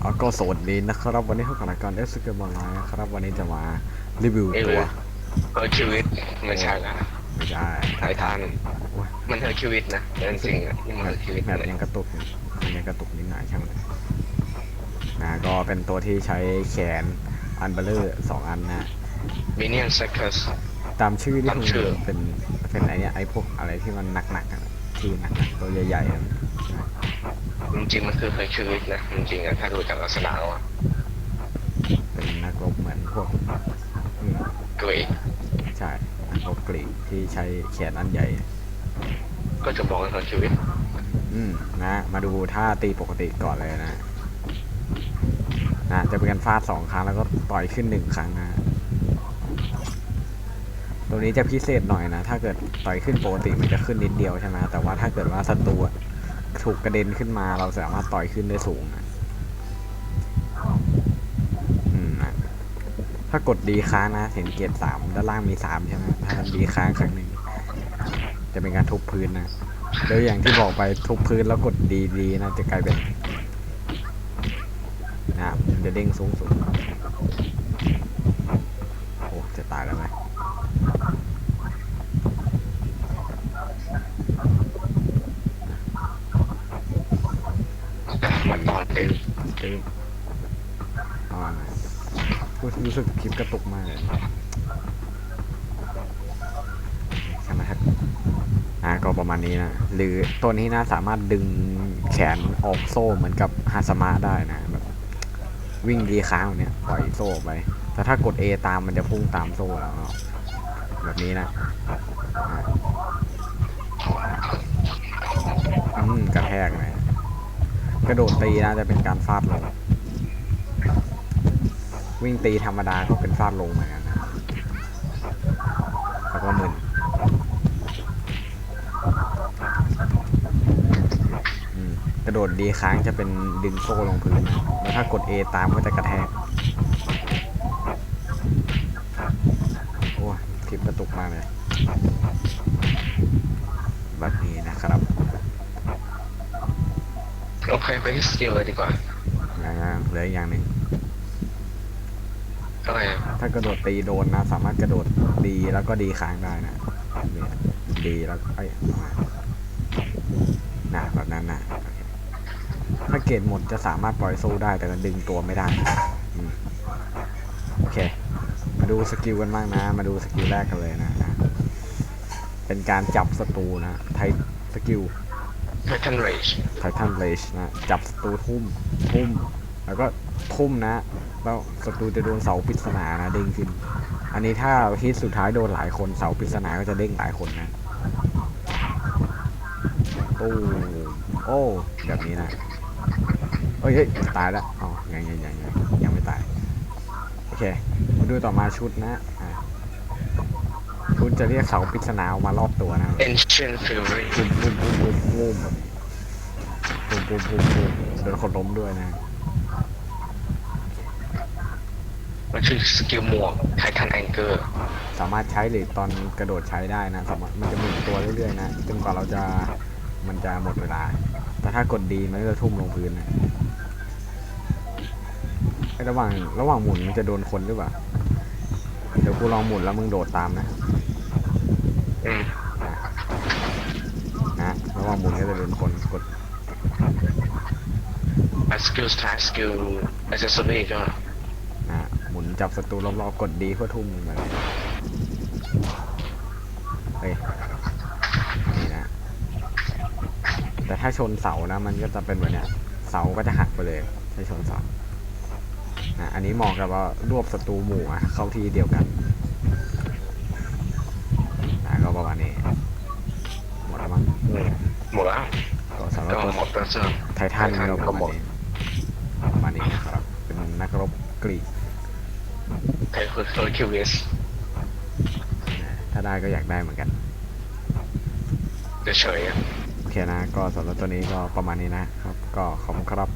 เอาก็สวัสดีนะครับวันนี้เข้ากับรายการเอสเกมออนไลน์นะครับ วันนี้จะมารีวิวเอ้ยตัวเฮอร์คิวลิสไม่ใช่ละไม่ใช่ไททันโอ้ยมันเฮอร์คิวลิสนะแต่จริงๆอะนี่มันแบเฮอบร์คิวลิสแบบเลยยังกระตุกอยู่มันยังกระตุกนิดหน่อยช่างมันนะก็เป็นตัวที่ใช้แขนอันเบลเลอร์สองอันนะมิเนียนเซคัสตามชื่อที่ตามคุณชื่อเป็นเป็นไอเนี่ยไอพวกอะไรที่มันหนักๆอะที่หนักๆตัวใหญ่ๆอะ จริงๆมันคือเฮอร์คิวลิสนะจริงๆอะถ้าดูจากลักษณะแล้วอะเป็นนักรบเหมือนพวกอืมเกรดใช่นักรบกรีกที่ใช้แขนอันใหญ่ ก็จะบอกว่าเฮอร์คิวลิสอืมนะมาดูท่าตีปกติก่อนเลยนะนะจะเป็นการฟาดสองครั้งแล้วก็ต่อยขึ้นหนึ่งครั้งนะตัวนี้จะพิเศษหน่อยนะ ถ้าเกิดต่อยขึ้นปกติมันจะขึ้นนิดเดียวใช่ไหมแต่ว่าถ้าเกิดว่าศัตรูอะ ถูกกระเด็นขึ้นมาเราสามารถต่อยขึ้นได้สูงนะอืมนะถ้ากดดีค้างนะเห็นเกียร์สามด้านล่างมีสามใช่ไหมถ้าดีค้างครั้งหนึ่งจะเป็นการทุบพื้นนะแล้วอย่างที่บอกไปทุบพื้นแล้วกดดีๆนะจะกลายเป็นนะจะเด้งสูงสุดโอ้จะตายแล้วไหม มันตอนเต็มตึ้งเอามาไหมรู้รู้สึกคลิปกระตุกมากเลยใช่ไหมครับอ่าก็ประมาณนี้นะ หรือตัวนี้นะสามารถดึงแขนออกโซ่เหมือนกับฮาสมะได้นะแบบวิ่งดีค้างแบบเนี้ยปล่อยโซ่ออกไป แต่ถ้ากด A ตามมันจะพุ่งตามโซ่แล้วเนาะแบบนี้นะอะอืมกระแทกนะ กระโดดตีนะจะเป็นการฟาดลง วิ่งตีธรรมดาก็เป็นฟาดลงเหมือนกันแล้วก็มึนกระโดดดีค้างจะเป็นดึงโซ่ลงพื้นนะแล้วถ้ากด A ตามก็จะกระแทก โอ้ยคลิปกระตุกมากเลย แบบนี้นะครับ โอเคไปที่สกิลเลยดีกว่าแล้วก็เหลืออีกอย่างหนึ่งอะไรอะถ้ากระโดดตีโดนนะ สามารถกระโดดดีแล้วก็ดีค้างได้นะเนี่ยดีแล้วก็เอ้ยนะแบบนั้นนะโอเคถ้าเกรดหมดจะสามารถปล่อยโซ่ได้แต่ก็ดึงตัวไม่ได้อืมโอเค มาดูสกิลกันบ้างนะ มาดูสกิลแรกกันเลยนะนะเป็นการจับศัตรูนะไทสกิล ไททันเรจไททันเลชนะจับศัตรูทุ่มทุ่ม แล้วก็ทุ่มนะแล้วศัตรูจะโดนเสาปริศนานะเด้งขึ้น อันนี้ถ้าฮิตสุดท้ายโดนหลายคนเสาปริศนาก็จะเด้งหลายคนนะโอ้โอ้แบบนี้นะเฮ้ยตายแล้วอ๋อยังยังยังยังยังไม่ตาย โอเค มาดูต่อมาชุดนะ อะชุดจะเรียกเสาปริศนาออกมารอบตัวนะเอนเชนฟิลรีปุ้มปุ้มปุ้มปุ้มปุ้มปุ้มปุ้มปุ้มปุ้มโดนคนล้มด้วยนะ มันคือสกิลหมวกไททันแองเกอร์ สามารถใช้หรือตอนกระโดดใช้ได้นะสามารถมันจะหมุนตัวเรื่อยๆนะจนกว่าเราจะมันจะหมดเวลา แต่ถ้ากดดีมันก็จะทุ่มลงพื้นนะไอ้ระหว่างระหว่างหมุนมันจะโดนคนหรือเปล่า เดี๋ยวกูลองหมุนแล้วมึงโดดตามนะอืมนะระหว่างหมุนก็จะโดนคนกดอะสกิลสไตล์สกิลอ c เซสซอรี่ก็นะหมุนจับศัตรูรอบๆกดดีเพื่อทุ่มมันเลยเฮ้ยนี่นะ แต่ถ้าชนเสานะ มันก็จะเป็นแบบเนี้ย เสาก็จะหักไปเลย ถ้าชนเสานะ อันนี้เหมาะกับว่ารวบศัตรูหมู่อะเข้าที่เดียวกันนะก็ประมาณนี้หมดแล้วมั้งหมดแล้วก็สำหรับก็ตัวหมดแล้วจ้ะไททันไททันก็ปก็ระหมมาณดนี้ประมาณนี้นะครับเป็นนักรบกรีกไทคือเฮอร์คิวลิสนะถ้าได้ก็อยากได้เหมือนกันเฉยๆอะโอเคนะ ก็สำหรับตัวนี้ก็ประมาณนี้นะครับ ก็ขอบคุณครับ